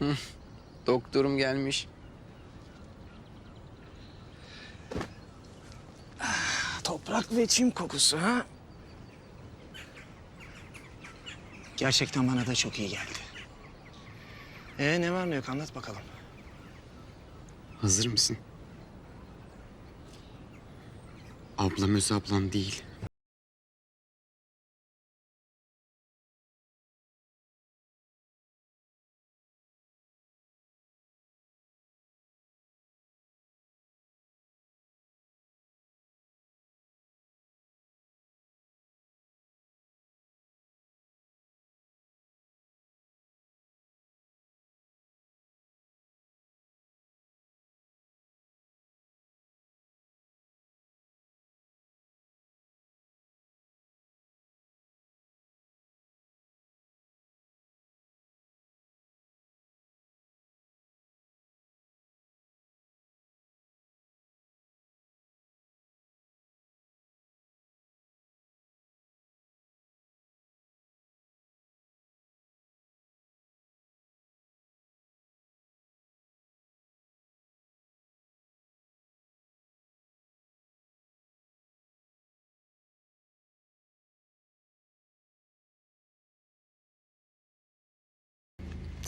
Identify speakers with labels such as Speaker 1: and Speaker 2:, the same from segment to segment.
Speaker 1: Doktorum gelmiş.
Speaker 2: Toprak ve çim kokusu ha? Gerçekten bana da çok iyi geldi. Ee ne var ne yok anlat bakalım.
Speaker 1: Hazır mısın? Ablam öz ablam değil.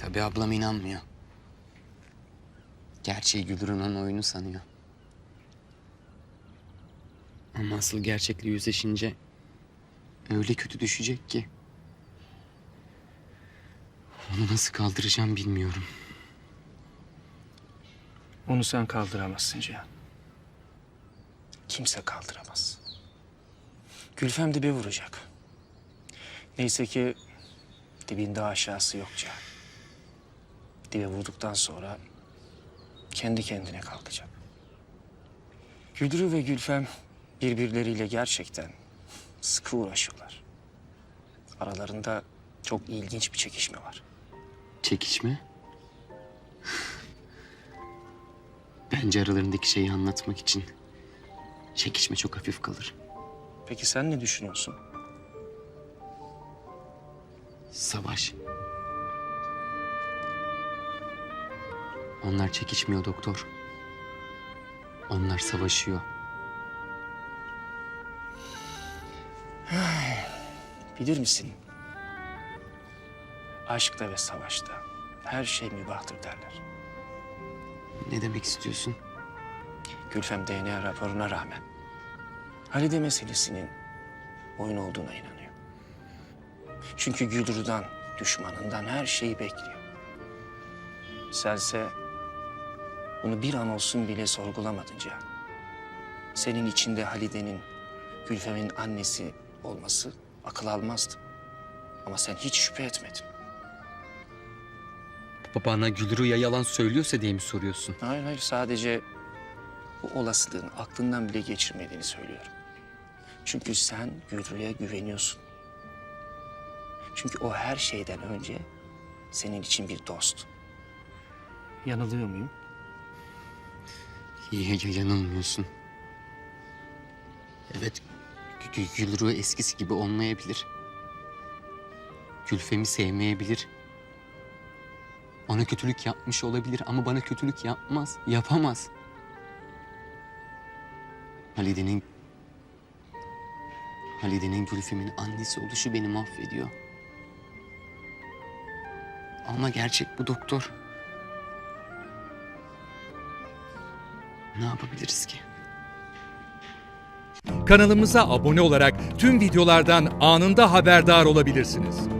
Speaker 1: Tabii ablam inanmıyor. Gerçeği Güldür'ün oyunu sanıyor. Ama asıl gerçekle yüzleşince öyle kötü düşecek ki. Onu nasıl kaldıracağım bilmiyorum.
Speaker 2: Onu sen kaldıramazsın Cihan. Kimse kaldıramaz. Gülfem dibe vuracak. Neyse ki dibinde aşağısı yok Cihan. Dibe vurduktan sonra kendi kendine kalkacak. Güldürü ve Gülfem birbirleriyle gerçekten sıkı uğraşıyorlar. Aralarında çok ilginç bir çekişme var.
Speaker 1: Çekişme? Bence aralarındaki şeyi anlatmak için çekişme çok hafif kalır.
Speaker 2: Peki sen ne düşünüyorsun?
Speaker 1: Savaş. Onlar çekişmiyor doktor. Onlar savaşıyor.
Speaker 2: Bilir misin? Aşkta ve savaşta her şey mübahtır derler.
Speaker 1: Ne demek istiyorsun?
Speaker 2: Gülfem DNA raporuna rağmen Halide meselesinin oyun olduğuna inanıyor. Çünkü Güldür'den, düşmanından her şeyi bekliyor. Sense bunu bir an olsun bile sorgulamadın Cihan. Senin içinde Halide'nin, Gülfem'in annesi olması akıl almazdı. Ama sen hiç şüphe etmedin.
Speaker 1: Bana Gülru ya yalan söylüyorsa diye mi soruyorsun?
Speaker 2: Hayır hayır sadece bu olasılığın aklından bile geçirmediğini söylüyorum. Çünkü sen Gülru'ya güveniyorsun. Çünkü o her şeyden önce senin için bir dost. Yanılıyor muyum?
Speaker 1: Ya- yanılmıyorsun. Evet, Gü- Gülru eskisi gibi olmayabilir. Gülfem'i sevmeyebilir. Ona kötülük yapmış olabilir ama bana kötülük yapmaz, yapamaz. Halide'nin... Halide'nin Gülfem'in annesi oluşu beni mahvediyor. Ama gerçek bu doktor. Ne yapabiliriz ki?
Speaker 3: Kanalımıza abone olarak tüm videolardan anında haberdar olabilirsiniz.